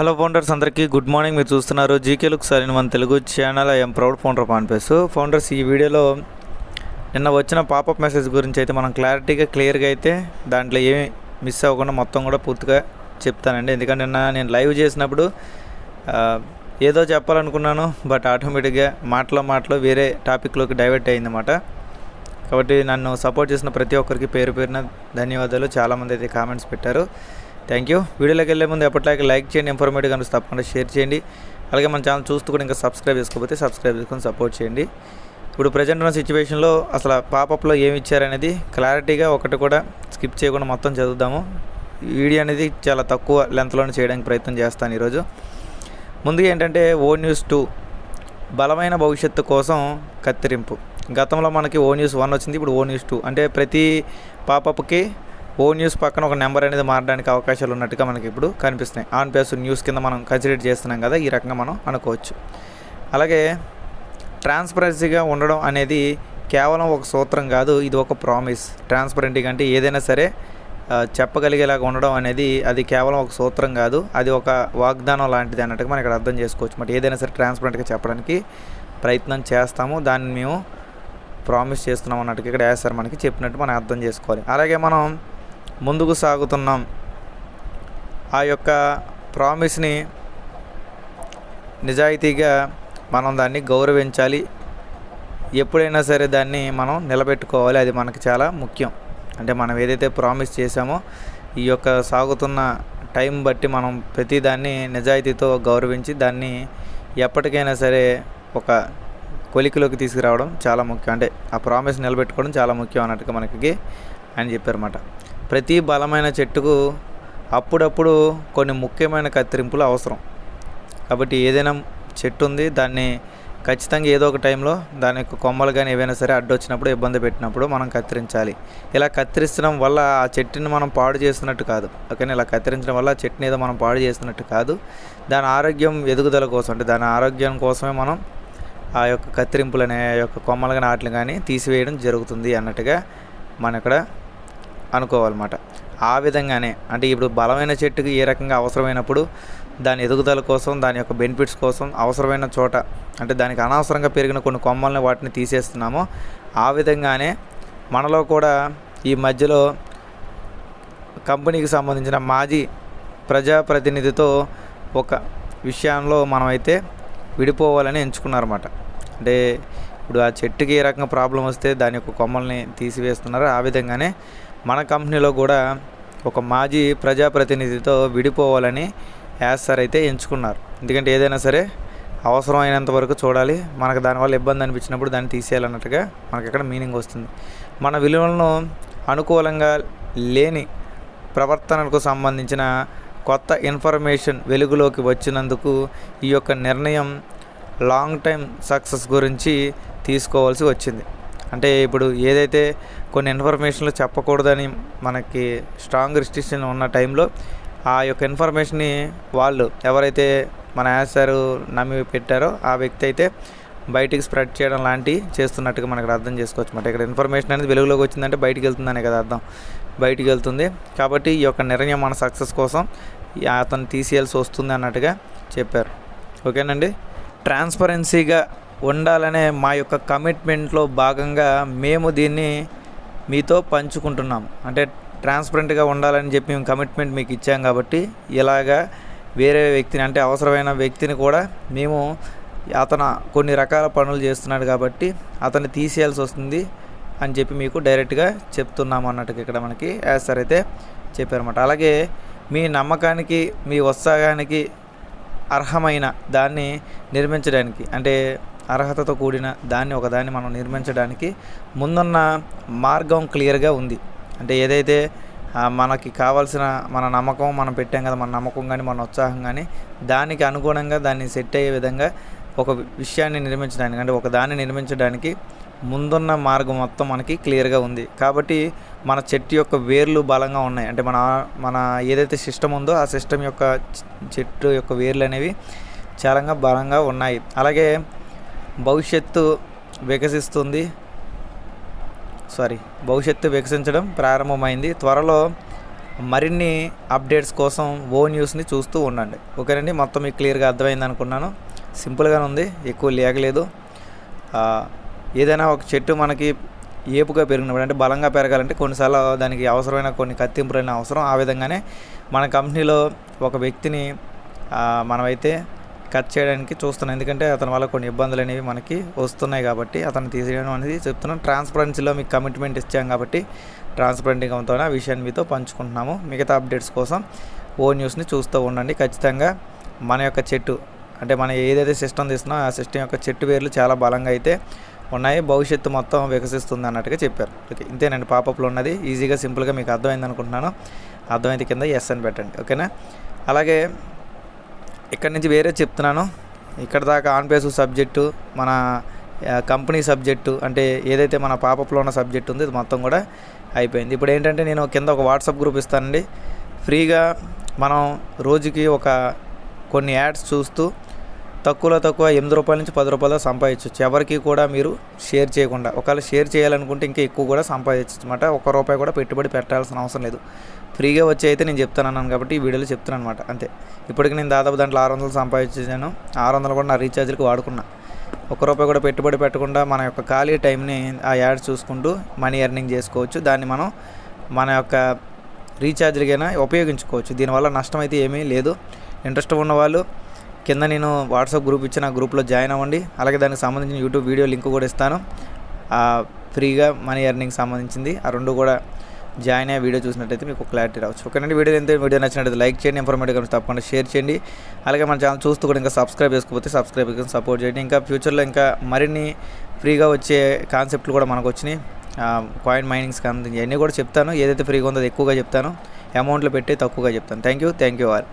Hello founders అందరికీ good morning మీరు చూస్తున్నారు జీకే లుక్ సార్ మన Telugu channel I'm proud founder పాన్పేస్ founders ఈ వీడియోలో నిన్న వచ్చిన పాపప్ మెసేజ్ గురించి అయితే మనం క్లారిటీగా క్లియర్గా అయితే దాంట్లో ఏమి మిస్ అవ్వకుండా మొత్తం కూడా పూర్తిగా చెప్తానండి. ఎందుకంటే నిన్న నేను లైవ్ చేసినప్పుడు ఏదో చెప్పాలనుకున్నాను బట్ ఆటోమేటిక్గా మాటలో మాటలో వేరే టాపిక్లోకి డైవర్ట్ అయిందన్నమాట. కాబట్టి నన్ను సపోర్ట్ చేసిన ప్రతి ఒక్కరికి పేరు పేరున ధన్యవాదాలు. చాలామంది అయితే కామెంట్స్ పెట్టారు. థ్యాంక్ యూ వీడియోలోకి వెళ్ళే ముందు ఎప్పటిలాగే లైక్ చేయండి ఇన్ఫర్మేటివ్ కనుక తప్పకుండా షేర్ చేయండి. అలాగే మన ఛానల్ చూస్తూ కూడా ఇంకా సబ్స్క్రైబ్ చేసుకోకపోతే సబ్స్క్రైబ్ చేసుకొని సపోర్ట్ చేయండి. ఇప్పుడు ప్రజెంట్ ఉన్న సిచ్యువేషన్లో అసలు పాపప్లో ఏమి ఇచ్చారనేది క్లారిటీగా ఒకటి కూడా స్కిప్ చేయకుండా మొత్తం చదువుదాము. వీడియో అనేది చాలా తక్కువ లెంత్లోనే చేయడానికి ప్రయత్నం చేస్తాను ఈరోజు. ముందుగా ఏంటంటే ఓ న్యూస్ టూ బలమైన భవిష్యత్తు కోసం కత్తిరింపు. గతంలో మనకి ఓ న్యూస్ వన్ వచ్చింది ఇప్పుడు ఓ న్యూస్ టూ అంటే ప్రతి పాపప్కి ఓ న్యూస్ పక్కన ఒక నెంబర్ అనేది మారడానికి అవకాశాలు ఉన్నట్టుగా మనకి ఇప్పుడు కనిపిస్తున్నాయి. ఆన్ పేస్ న్యూస్ కింద మనం కన్సిడర్ చేస్తున్నాం కదా ఈ రకంగా మనం అనుకోవచ్చు. అలాగే ట్రాన్స్పరెన్సీగా ఉండడం అనేది కేవలం ఒక సూత్రం కాదు ఇది ఒక ప్రామిస్. ట్రాన్స్పరెంట్గా అంటే ఏదైనా సరే చెప్పగలిగేలాగా ఉండడం అనేది అది కేవలం ఒక సూత్రం కాదు అది ఒక వాగ్దానం లాంటిది అన్నట్టుగా మనం ఇక్కడ అర్థం చేసుకోవచ్చు. మరి ఏదైనా సరే ట్రాన్స్పరెంట్గా చెప్పడానికి ప్రయత్నం చేస్తాము దాన్ని మేము ప్రామిస్ చేస్తున్నాం అన్నట్టుగా ఇక్కడ వేస్తారు మనకి చెప్పినట్టు మనం అర్థం చేసుకోవాలి. అలాగే మనం ముందుకు సాగుతున్నాం. ఆ యొక్క ప్రామిస్ని నిజాయితీగా మనం దాన్ని గౌరవించాలి. ఎప్పుడైనా సరే దాన్ని మనం నిలబెట్టుకోవాలి. అది మనకి చాలా ముఖ్యం. అంటే మనం ఏదైతే ప్రామిస్ చేసామో ఈ యొక్క సాగుతున్న టైం బట్టి మనం ప్రతిదాన్ని నిజాయితీతో గౌరవించి దాన్ని ఎప్పటికైనా సరే ఒక కొలికిలోకి తీసుకురావడం చాలా ముఖ్యం. అంటే ఆ ప్రామిస్ నిలబెట్టుకోవడం చాలా ముఖ్యం అన్నట్టుగా మనకి ఆయన చెప్పారన్నమాట. ప్రతి బలమైన చెట్టుకు అప్పుడప్పుడు కొన్ని ముఖ్యమైన కత్తిరింపులు అవసరం. కాబట్టి ఏదైనా చెట్టు ఉంది దాన్ని ఖచ్చితంగా ఏదో ఒక టైంలో దాని యొక్క కొమ్మలు కానీ ఏవైనా సరే అడ్డొచ్చినప్పుడు ఇబ్బంది పెట్టినప్పుడు మనం కత్తిరించాలి. ఇలా కత్తిరించడం వల్ల ఆ చెట్టుని మనం పాడు చేస్తున్నట్టు కాదు. ఓకేనా? ఇలా కత్తిరించడం వల్ల చెట్టుని ఏదో మనం పాడు చేస్తున్నట్టు కాదు. దాని ఆరోగ్యం ఎదుగుదల కోసం అంటే దాని ఆరోగ్యం కోసమే మనం ఆ యొక్క కత్తిరింపులు అనే ఆ యొక్క కొమ్మలు కానీ వాటిని కానీ తీసివేయడం జరుగుతుంది అన్నట్టుగా మన ఇక్కడ అనుకోవాలన్నమాట. ఆ విధంగానే అంటే ఇప్పుడు బలమైన చెట్టుకి ఏ రకంగా అవసరమైనప్పుడు దాని ఎదుగుదల కోసం దాని యొక్క బెనిఫిట్స్ కోసం అవసరమైన చోట అంటే దానికి అనవసరంగా పెరిగిన కొన్ని కొమ్మల్ని వాటిని తీసేస్తున్నామో ఆ విధంగానే మనలో కూడా ఈ మధ్యలో కంపెనీకి సంబంధించిన మాజీ ప్రజాప్రతినిధితో ఒక విషయంలో మనమైతే విడిపోవాలని ఎంచుకున్నారన్నమాట. అంటే ఇప్పుడు ఆ చెట్టుకి ఏ రకంగా ప్రాబ్లం వస్తే దాని యొక్క కొమ్మల్ని తీసివేస్తున్నారు ఆ విధంగానే మన కంపెనీలో కూడా ఒక మాజీ ప్రజాప్రతినిధితో విడిపోవాలని యాస్ సార్ అయితే ఎంచుకున్నారు. ఎందుకంటే ఏదైనా సరే అవసరమైనంత వరకు చూడాలి. మనకు దానివల్ల ఇబ్బంది అనిపించినప్పుడు దాన్ని తీసేయాలన్నట్టుగా మనకి ఇక్కడ మీనింగ్ వస్తుంది. మన విలువలను అనుకూలంగా లేని ప్రవర్తనకు సంబంధించిన కొత్త ఇన్ఫర్మేషన్ వెలుగులోకి వచ్చినందుకు ఈ యొక్క నిర్ణయం లాంగ్ టైం సక్సెస్ గురించి తీసుకోవాల్సి వచ్చింది. అంటే ఇప్పుడు ఏదైతే కొన్ని ఇన్ఫర్మేషన్లు చెప్పకూడదని మనకి స్ట్రాంగ్ రిస్ట్రిక్షన్ ఉన్న టైంలో ఆ యొక్క ఇన్ఫర్మేషన్ని వాళ్ళు ఎవరైతే మన యాసారు నమ్మి పెట్టారో ఆ వ్యక్తి అయితే బయటికి స్ప్రెడ్ చేయడం లాంటివి చేస్తున్నట్టుగా మనకు అర్థం చేసుకోవచ్చు అన్నమాట. ఇక్కడ ఇన్ఫర్మేషన్ అనేది వెలుగులోకి వచ్చిందంటే బయటికి వెళ్తుందనే కదా అర్థం. బయటికి వెళ్తుంది. కాబట్టి ఈ యొక్క నిర్ణయం మన సక్సెస్ కోసం అతను తీసేయాల్సి వస్తుంది అన్నట్టుగా చెప్పారు. ఓకేనండి? ట్రాన్స్పరెన్సీగా ఉండాలనే మా యొక్క కమిట్మెంట్లో భాగంగా మేము దీన్ని మీతో పంచుకుంటున్నాం అంటే ట్రాన్స్పరెంట్గా ఉండాలని చెప్పి మేము కమిట్మెంట్ మీకు ఇచ్చాం కాబట్టి ఇలాగా వేరే వ్యక్తిని అంటే అవసరమైన వ్యక్తిని కూడా మేము అతను కొన్ని రకాల పనులు చేస్తున్నాడు కాబట్టి అతన్ని తీసేయాల్సి వస్తుంది అని చెప్పి మీకు డైరెక్ట్గా చెప్తున్నాం అన్నట్టుగా ఇక్కడ మనకి యాజ్ సార్ అయితే చెప్పారన్నమాట. అలాగే మీ నమ్మకానికి మీ ఉత్సాహానికి అర్హమైన దాన్ని నిర్మించడానికి అంటే అర్హతతో కూడిన దాన్ని ఒకదాన్ని మనం నిర్మించడానికి ముందున్న మార్గం క్లియర్గా ఉంది. అంటే ఏదైతే మనకి కావాల్సిన మన నమ్మకం మనం పెట్టాం కదా మన నమ్మకం కానీ మన ఉత్సాహం కానీ దానికి అనుగుణంగా దాన్ని సెట్ అయ్యే విధంగా ఒక విషయాన్ని నిర్మించడానికి అంటే ఒక దాన్ని నిర్మించడానికి ముందున్న మార్గం మొత్తం మనకి క్లియర్గా ఉంది. కాబట్టి మన చెట్టు యొక్క వేర్లు బలంగా ఉన్నాయి. అంటే మన మన ఏదైతే సిస్టమ్ ఉందో ఆ సిస్టమ్ యొక్క చెట్టు యొక్క వేర్లు అనేవి చాలా బలంగా ఉన్నాయి. అలాగే భవిష్యత్తు వికసిస్తుంది. సారీ భవిష్యత్తు వికసించడం ప్రారంభమైంది. త్వరలో మరిన్ని అప్డేట్స్ కోసం ఓ న్యూస్ని చూస్తూ ఉండండి. ఓకేనండి? మొత్తం మీకు క్లియర్గా అర్థమైంది అనుకున్నాను. సింపుల్గానే ఉంది ఎక్కువ లేకలేదు ఏదైనా ఒక చెట్టు మనకి ఏపుగా పెరిగినప్పుడు అంటే బలంగా పెరగాలంటే కొన్నిసార్లు దానికి అవసరమైన కొన్ని కత్తింపులైన అవసరం. ఆ విధంగానే మన కంపెనీలో ఒక వ్యక్తిని మనమైతే కట్ చేయడానికి చూస్తున్నాను ఎందుకంటే అతని వల్ల కొన్ని ఇబ్బందులు అనేవి మనకి వస్తున్నాయి కాబట్టి అతను తీసేయడం అనేది చెప్తున్నాను. ట్రాన్స్పరెన్సీలో మీకు కమిట్మెంట్ ఇచ్చాం కాబట్టి ట్రాన్స్పరెంట్గా ఉంతో ఆ విషయాన్ని మీతో పంచుకుంటున్నాము. మిగతా అప్డేట్స్ కోసం ఓ న్యూస్ని చూస్తూ ఉండండి. ఖచ్చితంగా మన యొక్క చెట్టు అంటే మనం ఏదైతే సిస్టమ్ తీస్తున్నామో ఆ సిస్టమ్ యొక్క చెట్టు వేర్లు చాలా బలంగా అయితే ఉన్నాయి. భవిష్యత్తు మొత్తం వికసిస్తుంది అన్నట్టుగా చెప్పారు. ఓకే ఇంతేనండి. పాపప్లో ఉన్నది. ఈజీగా సింపుల్గా మీకు అర్థమైంది అనుకుంటున్నాను. అర్థమైతే కింద ఎస్ అని పెట్టండి. ఓకేనా? అలాగే ఇక్కడ నుంచి వేరే చెప్తున్నాను. ఇక్కడ దాకా ఆన్పేసు సబ్జెక్టు మన కంపెనీ సబ్జెక్టు అంటే ఏదైతే మన పాపప్లో ఉన్న సబ్జెక్ట్ ఉందో ఇది మొత్తం కూడా అయిపోయింది. ఇప్పుడు ఏంటంటే నేను కింద ఒక వాట్సాప్ గ్రూప్ ఇస్తానండి. ఫ్రీగా మనం రోజుకి ఒక కొన్ని యాడ్స్ చూస్తూ తక్కువలో తక్కువ ఎనిమిది రూపాయల నుంచి పది రూపాయలు సంపాదించవచ్చు ఎవరికి కూడా మీరు షేర్ చేయకుండా ఒకవేళ షేర్ చేయాలనుకుంటే ఇంకా ఎక్కువ కూడా సంపాదించవచ్చు అనమాట ఒక రూపాయి కూడా పెట్టుబడి పెట్టాల్సిన అవసరం లేదు. ఫ్రీగా వచ్చి అయితే నేను చెప్తాను అన్నాను కాబట్టి ఈ వీడియోలో చెప్తున్నాను అనమాట అంతే. ఇప్పటికి నేను దాదాపు దాంట్లో ఆరు వందలు సంపాదించాను ఆరు వందలు కూడా నా రీఛార్జ్కి వాడుకున్నా. ఒక రూపాయి కూడా పెట్టుబడి పెట్టకుండా మన యొక్క ఖాళీ టైంని ఆ యాడ్ చూసుకుంటూ మనీ ఎర్నింగ్ చేసుకోవచ్చు. దాన్ని మనం మన యొక్క రీఛార్జ్లకైనా ఉపయోగించుకోవచ్చు. దీనివల్ల నష్టం అయితే ఏమీ లేదు. ఇంట్రెస్ట్ ఉన్న వాళ్ళు కింద నేను వాట్సాప్ గ్రూప్ ఇచ్చిన ఆ గ్రూప్లో జాయిన్ అవ్వండి. అలాగే దానికి సంబంధించిన యూట్యూబ్ వీడియో లింక్ కూడా ఇస్తాను. ఫ్రీగా మనీ ఎర్నింగ్ సంబంధించింది. ఆ రెండు కూడా జాయిన్ అయ్యే వీడియో చూసినట్టయితే మీకు క్లారిటీ రావచ్చు. ఓకేనండి వీడియో ఎంత వీడియో నచ్చినట్టయితే లైక్ చేయండి ఇన్ఫర్మేటివ్ కనుక తప్పకుండా షేర్ చేయండి. అలాగే మన ఛానల్ చూస్తూ కూడా ఇంకా సబ్స్క్రైబ్ చేసుకోకపోతే సబ్స్క్రైబ్ చేసుకుని సపోర్ట్ చేయండి. ఇంకా ఫ్యూచర్లో ఇంకా మరిన్ని ఫ్రీగా వచ్చే కాన్సెప్ట్లు కూడా మనకు వచ్చినాయి. కాయిన్ మైనింగ్స్ కానీ ఇవన్నీ కూడా చెప్తాను. ఏదైతే ఫ్రీగా ఉందో అది ఎక్కువగా చెప్తాను. అమౌంట్లో పెట్టి తక్కువగా చెప్తాను. Thank you thank you are